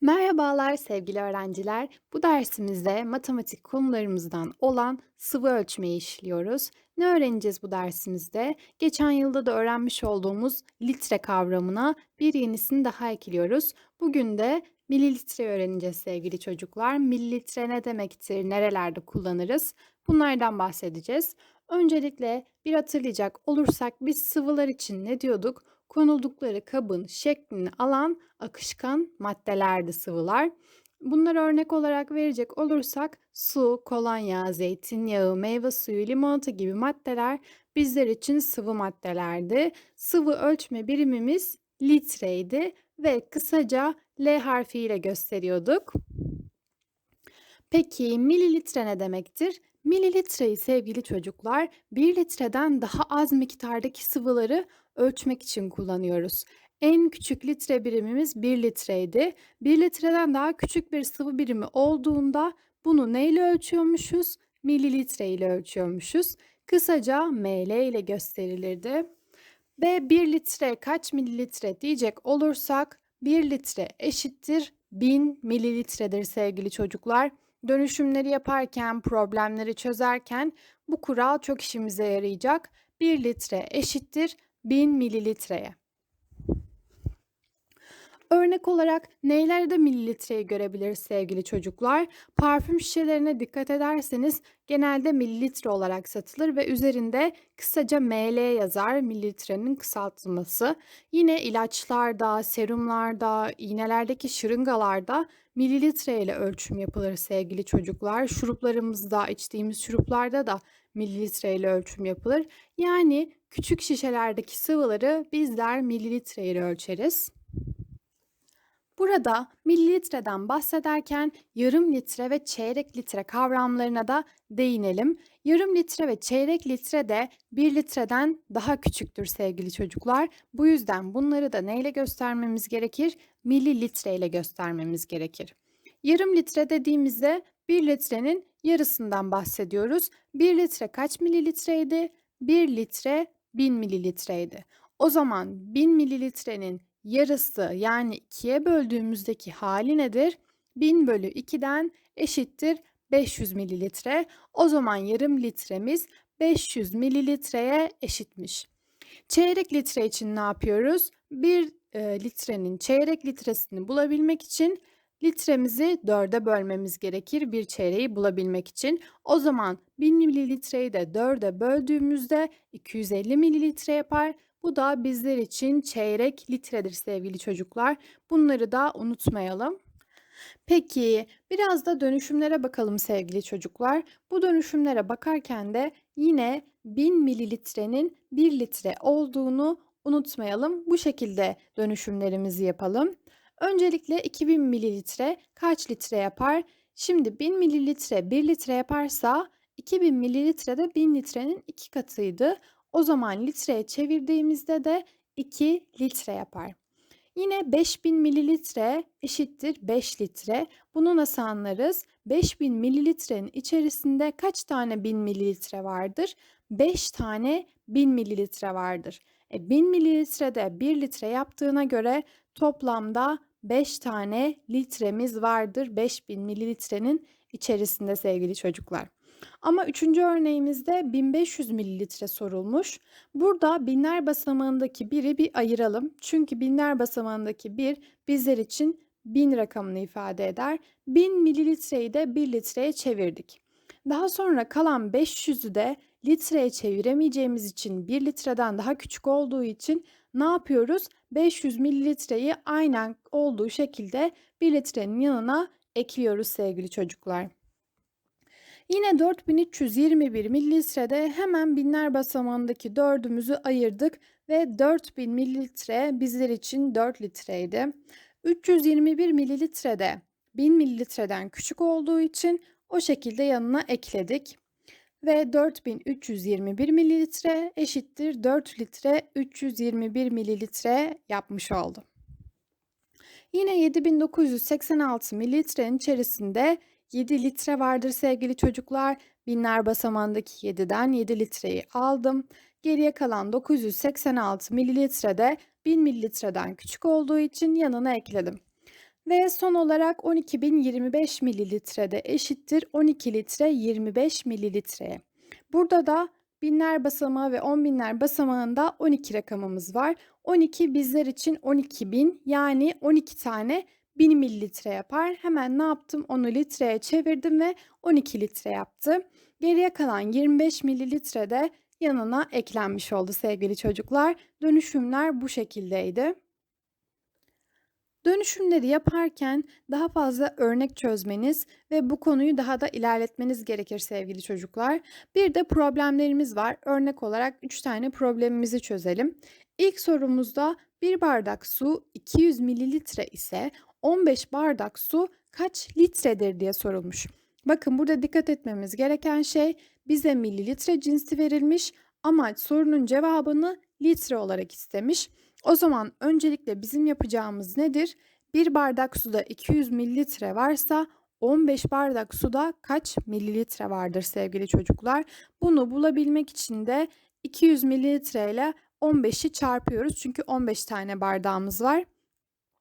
Merhabalar sevgili öğrenciler. Bu dersimizde matematik konularımızdan olan sıvı ölçmeyi işliyoruz. Ne öğreneceğiz bu dersimizde? Geçen yılda da öğrenmiş olduğumuz litre kavramına bir yenisini daha ekliyoruz. Bugün de mililitre öğreneceğiz sevgili çocuklar. Mililitre ne demektir? Nerelerde kullanırız? Bunlardan bahsedeceğiz. Öncelikle bir hatırlayacak olursak biz sıvılar için ne diyorduk? Konuldukları kabın şeklini alan akışkan maddelerdi sıvılar. Bunları örnek olarak verecek olursak su, kolonya, zeytinyağı, meyve suyu, limonata gibi maddeler bizler için sıvı maddelerdi. Sıvı ölçme birimimiz litreydi ve kısaca L harfiyle gösteriyorduk. Peki mililitre ne demektir? Mililitreyi sevgili çocuklar 1 litreden daha az miktardaki sıvıları ölçmek için kullanıyoruz. En küçük litre birimimiz 1 litreydi. 1 litreden daha küçük bir sıvı birimi olduğunda bunu neyle ölçüyormuşuz? Mililitre ile ölçüyormuşuz. Kısaca ml ile gösterilirdi. Ve 1 litre kaç mililitre diyecek olursak 1 litre eşittir 1000 mililitredir sevgili çocuklar. Dönüşümleri yaparken, problemleri çözerken bu kural çok işimize yarayacak. 1 litre eşittir 1000 mililitreye. Örnek olarak neylerde mililitreyi görebiliriz sevgili çocuklar? Parfüm şişelerine dikkat ederseniz genelde mililitre olarak satılır ve üzerinde kısaca ml yazar mililitrenin kısaltılması. Yine ilaçlarda, serumlarda, iğnelerdeki şırıngalarda mililitre ile ölçüm yapılır sevgili çocuklar. Şuruplarımızda, içtiğimiz şuruplarda da mililitre ile ölçüm yapılır. Yani küçük şişelerdeki sıvıları bizler mililitre ile ölçeriz. Burada mililitreden bahsederken yarım litre ve çeyrek litre kavramlarına da değinelim. Yarım litre ve çeyrek litre de 1 litreden daha küçüktür sevgili çocuklar. Bu yüzden bunları da neyle göstermemiz gerekir? Mililitre ile göstermemiz gerekir. Yarım litre dediğimizde 1 litrenin yarısından bahsediyoruz. 1 litre kaç mililitreydi? 1 litre 1000 mililitreydi. O zaman 1000 mililitrenin yarısı yani ikiye böldüğümüzdeki hali nedir? 1000 bölü 2'den eşittir 500 mililitre. O zaman yarım litremiz 500 mililitreye eşitmiş. Çeyrek litre için ne yapıyoruz? Bir e, litrenin çeyrek litresini bulabilmek için litremizi dörde bölmemiz gerekir bir çeyreği bulabilmek için. O zaman 1000 mililitreyi de dörde böldüğümüzde 250 mililitre yapar. Bu da bizler için çeyrek litredir sevgili çocuklar. Bunları da unutmayalım. Peki biraz da dönüşümlere bakalım sevgili çocuklar. Bu dönüşümlere bakarken de yine 1000 mililitrenin 1 litre olduğunu unutmayalım. Bu şekilde dönüşümlerimizi yapalım. Öncelikle 2000 mililitre kaç litre yapar? Şimdi 1000 mililitre 1 litre yaparsa 2000 mililitre de 1000 litrenin 2 katıydı. O zaman litreye çevirdiğimizde de 2 litre yapar. Yine 5000 mililitre eşittir 5 litre. Bunu nasıl anlarız? 5000 mililitrenin içerisinde kaç tane 1000 mililitre vardır? 5 tane 1000 mililitre vardır. E, 1000 mililitrede 1 litre yaptığına göre toplamda 5 tane litremiz vardır 5000 mililitrenin içerisinde sevgili çocuklar. Ama üçüncü örneğimizde 1500 mililitre sorulmuş. Burada binler basamağındaki biri bir ayıralım. Çünkü binler basamağındaki bir bizler için bin rakamını ifade eder. 1000 mililitreyi de 1 litreye çevirdik. Daha sonra kalan 500'ü de litreye çeviremeyeceğimiz için 1 litreden daha küçük olduğu için ne yapıyoruz? 500 mililitreyi aynen olduğu şekilde 1 litrenin yanına ekliyoruz sevgili çocuklar. Yine 4321 mililitrede hemen binler basamağındaki dördümüzü ayırdık ve 4000 mililitre bizler için 4 litreydi. 321 mililitrede 1000 mililitreden küçük olduğu için o şekilde yanına ekledik. Ve 4321 mililitre eşittir 4 litre 321 mililitre yapmış oldu. Yine 7986 mililitrenin içerisinde 7 litre vardır sevgili çocuklar. Binler basamağındaki 7'den 7 litreyi aldım. Geriye kalan 986 mililitre de 1000 mililitreden küçük olduğu için yanına ekledim. Ve son olarak 12.025 mililitre eşittir 12 litre 25 mililitreye. Burada da binler basamağı ve on binler basamağında 12 rakamımız var. 12 bizler için 12.000 yani 12 tane 1000 mililitre yapar. Hemen ne yaptım? Onu litreye çevirdim ve 12 litre yaptı. Geriye kalan 25 mililitre de yanına eklenmiş oldu sevgili çocuklar. Dönüşümler bu şekildeydi. Dönüşümleri yaparken daha fazla örnek çözmeniz ve bu konuyu daha da ilerletmeniz gerekir sevgili çocuklar. Bir de problemlerimiz var. Örnek olarak 3 tane problemimizi çözelim. İlk sorumuzda bir bardak su 200 mililitre ise 15 bardak su kaç litredir diye sorulmuş. Bakın burada dikkat etmemiz gereken şey bize mililitre cinsi verilmiş ama sorunun cevabını litre olarak istemiş. O zaman öncelikle bizim yapacağımız nedir? Bir bardak suda 200 mililitre varsa 15 bardak suda kaç mililitre vardır sevgili çocuklar? Bunu bulabilmek için de 200 mililitre ile 15'i çarpıyoruz. Çünkü 15 tane bardağımız var.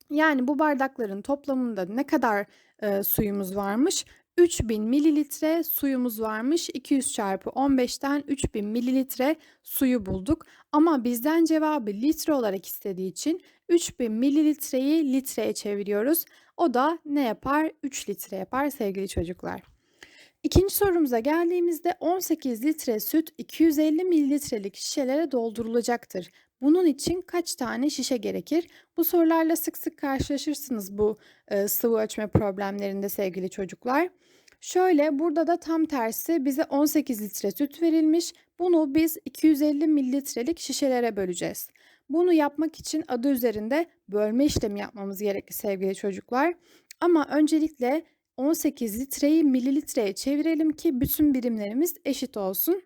Yani bu bardakların toplamında ne kadar e, suyumuz varmış? 3000 mililitre suyumuz varmış. 200 çarpı 15'ten 3000 mililitre suyu bulduk. Ama bizden cevabı litre olarak istediği için 3000 mililitreyi litreye çeviriyoruz. O da ne yapar? 3 litre yapar sevgili çocuklar. İkinci sorumuza geldiğimizde 18 litre süt 250 mililitrelik şişelere doldurulacaktır. Bunun için kaç tane şişe gerekir? Bu sorularla sık sık karşılaşırsınız bu e, sıvı ölçme problemlerinde sevgili çocuklar. Şöyle burada da tam tersi bize 18 litre süt verilmiş. Bunu biz 250 mililitrelik şişelere böleceğiz. Bunu yapmak için adı üzerinde bölme işlemi yapmamız gerekli sevgili çocuklar. Ama öncelikle 18 litreyi mililitreye çevirelim ki bütün birimlerimiz eşit olsun.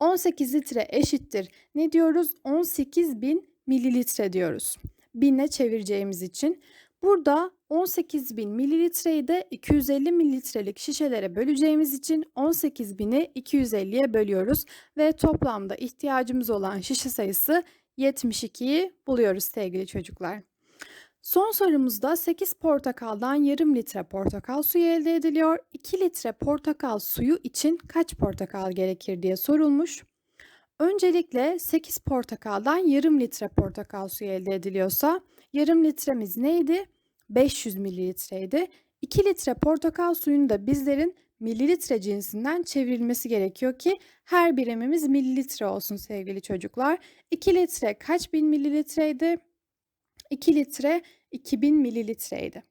18 litre eşittir. Ne diyoruz? 18 bin mililitre diyoruz. Binle çevireceğimiz için. Burada 18 bin mililitreyi de 250 mililitrelik şişelere böleceğimiz için 18 bini 250'ye bölüyoruz. Ve toplamda ihtiyacımız olan şişe sayısı 72'yi buluyoruz sevgili çocuklar. Son sorumuzda 8 portakaldan yarım litre portakal suyu elde ediliyor. 2 litre portakal suyu için kaç portakal gerekir diye sorulmuş. Öncelikle 8 portakaldan yarım litre portakal suyu elde ediliyorsa yarım litremiz neydi? 500 mililitreydi. 2 litre portakal suyunu da bizlerin mililitre cinsinden çevrilmesi gerekiyor ki her birimimiz mililitre olsun sevgili çocuklar. 2 litre kaç bin mililitreydi? 2 litre 2000 mililitreydi.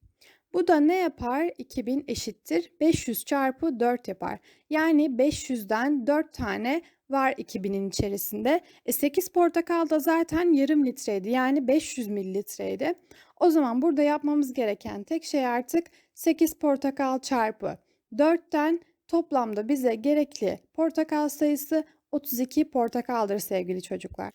Bu da ne yapar? 2000 eşittir 500 çarpı 4 yapar. Yani 500'den 4 tane var 2000'in içerisinde. E 8 portakal da zaten yarım litreydi. Yani 500 mililitreydi. O zaman burada yapmamız gereken tek şey artık 8 portakal çarpı 4'ten toplamda bize gerekli portakal sayısı 32 portakaldır sevgili çocuklar.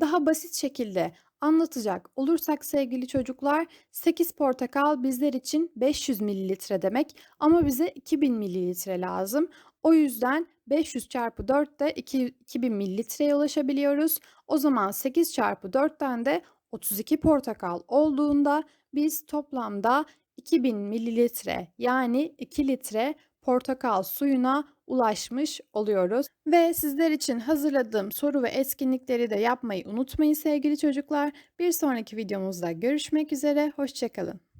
Daha basit şekilde anlatacak olursak sevgili çocuklar 8 portakal bizler için 500 mililitre demek ama bize 2000 mililitre lazım. O yüzden 500 çarpı 4'te 2000 mililitreye ulaşabiliyoruz. O zaman 8 çarpı 4'ten de 32 portakal olduğunda biz toplamda 2000 mililitre yani 2 litre portakal suyuna ulaşmış oluyoruz. Ve sizler için hazırladığım soru ve etkinlikleri de yapmayı unutmayın sevgili çocuklar. Bir sonraki videomuzda görüşmek üzere, hoşçakalın.